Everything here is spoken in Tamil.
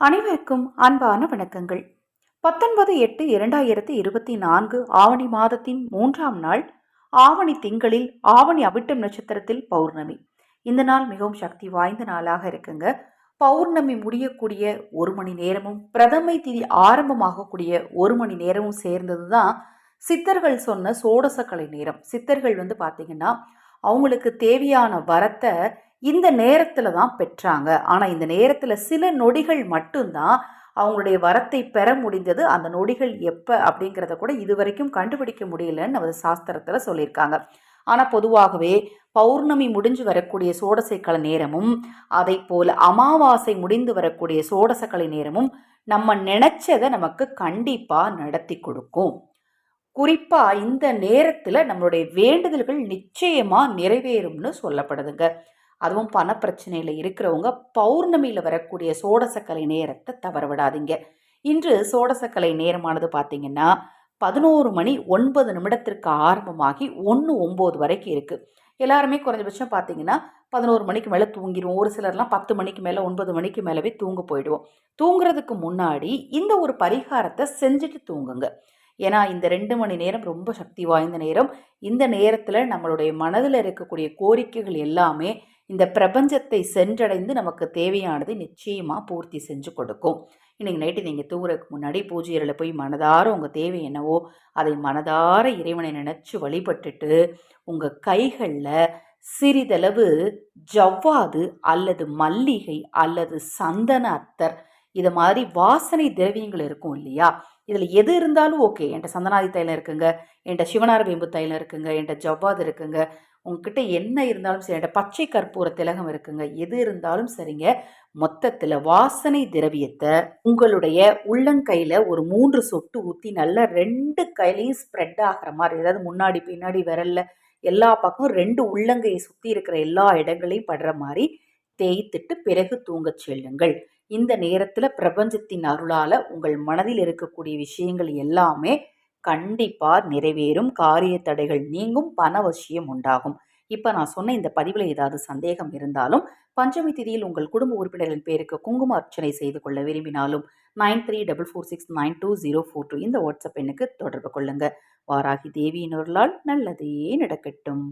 அனைவருக்கும் அன்பான வணக்கங்கள். பத்தொன்பது எட்டு இரண்டாயிரத்தி இருபத்தி நான்கு ஆவணி மாதத்தின் மூன்றாம் நாள் ஆவணி திங்களில் ஆவணி அவிட்டம் நட்சத்திரத்தில் பௌர்ணமி. இந்த நாள் மிகவும் சக்தி வாய்ந்த நாளாக இருக்குங்க. பௌர்ணமி முடியக்கூடிய ஒரு மணி நேரமும் பிரதமை திதி ஆரம்பமாகக்கூடிய ஒரு மணி நேரமும் சேர்ந்தது தான் சித்தர்கள் சொன்ன சோடசக்கலை நேரம். சித்தர்கள் வந்து பார்த்திங்கன்னா அவங்களுக்கு தேவையான வரத்தை இந்த நேரத்தில் தான் பெற்றாங்க. ஆனால் இந்த நேரத்தில் சில நொடிகள் மட்டும்தான் அவங்களுடைய வரத்தை பெற முடிந்தது. அந்த நொடிகள் எப்போ அப்படிங்கிறத கூட இது வரைக்கும் கண்டுபிடிக்க முடியலன்னு நமது சாஸ்திரத்தில் சொல்லியிருக்காங்க. ஆனால் பொதுவாகவே பௌர்ணமி முடிஞ்சு வரக்கூடிய சோடசைக்கலை நேரமும் அதை போல் அமாவாசை முடிந்து வரக்கூடிய சோடசக்கலை நேரமும் நம்ம நினச்சதை நமக்கு கண்டிப்பாக நடத்தி கொடுக்கும். குறிப்பாக இந்த நேரத்தில் நம்மளுடைய வேண்டுதல்கள் நிச்சயமாக நிறைவேறும்னு சொல்லப்படுதுங்க. அதுவும் பணப்பிரச்சனையில் இருக்கிறவங்க பௌர்ணமியில் வரக்கூடிய சோடசக்கலை நேரத்தை தவற விடாதீங்க இன்று சோடசக்கலை நேரமானது பார்த்திங்கன்னா பதினோரு மணி ஒன்பது நிமிடத்திற்கு ஆரம்பமாகி ஒன்று ஒம்பது வரைக்கும் இருக்குது எல்லாருமே குறைஞ்சபட்சம் பார்த்தீங்கன்னா பதினோரு மணிக்கு மேலே தூங்கிடுவோம் ஒரு சிலர்லாம் பத்து மணிக்கு மேலே ஒன்பது மணிக்கு மேலவே தூங்க போயிடுவோம். தூங்குறதுக்கு முன்னாடி இந்த ஒரு பரிகாரத்தை செஞ்சுட்டு தூங்குங்க. ஏன்னா இந்த ரெண்டு மணி நேரம் ரொம்ப சக்தி வாய்ந்த நேரம். இந்த நேரத்தில் நம்மளுடைய மனதில் இருக்கக்கூடிய கோரிக்கைகள் எல்லாமே இந்த பிரபஞ்சத்தை சென்றடைந்து நமக்கு தேவையானதை நிச்சயமாக பூர்த்தி செஞ்சு கொடுக்கும். இன்றைக்கி நைட்டு நீங்கள் தூங்குறதுக்கு முன்னாடி பூஜையில் போய் மனதார உங்கள் தேவை என்னவோ அதை மனதார இறைவனை நினச்சி வழிபட்டுட்டு உங்கள் கைகளில் சிறிதளவு ஜவ்வாது அல்லது மல்லிகை அல்லது சந்தன அத்தர் இது மாதிரி வாசனை திரவியங்கள் இருக்கும் இல்லையா? இதில் எது இருந்தாலும் ஓகே என்கிட்ட சந்தனாதி தைலம் இருக்குங்க. என்கிட்ட சிவனார் வேம்பு தைலம் இருக்குங்க. என்கிட்ட ஜவ்வாது இருக்குங்க. உங்ககிட்ட என்ன இருந்தாலும் சரி என்கிட்ட பச்சை கற்பூர திலகம் இருக்குங்க. எது இருந்தாலும் சரிங்க. மொத்தத்தில் வாசனை திரவியத்தை உங்களுடைய உள்ளங்கையில் ஒரு மூன்று சொட்டு ஊற்றி நல்லா ரெண்டு கையிலையும் ஸ்ப்ரெட் ஆகிற மாதிரி ஏதாவது முன்னாடி பின்னாடி விரல்ல எல்லா பக்கமும் ரெண்டு உள்ளங்கையை சுற்றி இருக்கிற எல்லா இடங்களையும் படுற மாதிரி தேய்த்துட்டு பிறகு தூங்கச் செல்லுங்கள். இந்த நேரத்தில் பிரபஞ்சத்தின் அருளால் உங்கள் மனதில் இருக்கக்கூடிய விஷயங்கள் எல்லாமே கண்டிப்பாக நிறைவேறும். காரிய தடைகள் நீங்கும். பணவசியம் உண்டாகும். இப்போ நான் சொன்ன இந்த பதிவில் ஏதாவது சந்தேகம் இருந்தாலும் பஞ்சமி திதியில் உங்கள் குடும்ப உறுப்பினரின் பேருக்கு குங்கும அர்ச்சனை செய்து கொள்ள விரும்பினாலும் nine three double four six nine two zero four two இந்த வாட்ஸ்அப் எண்ணுக்கு தொடர்பு கொள்ளுங்கள் வாராகி தேவியினொருளால் நல்லதே நடக்கட்டும்.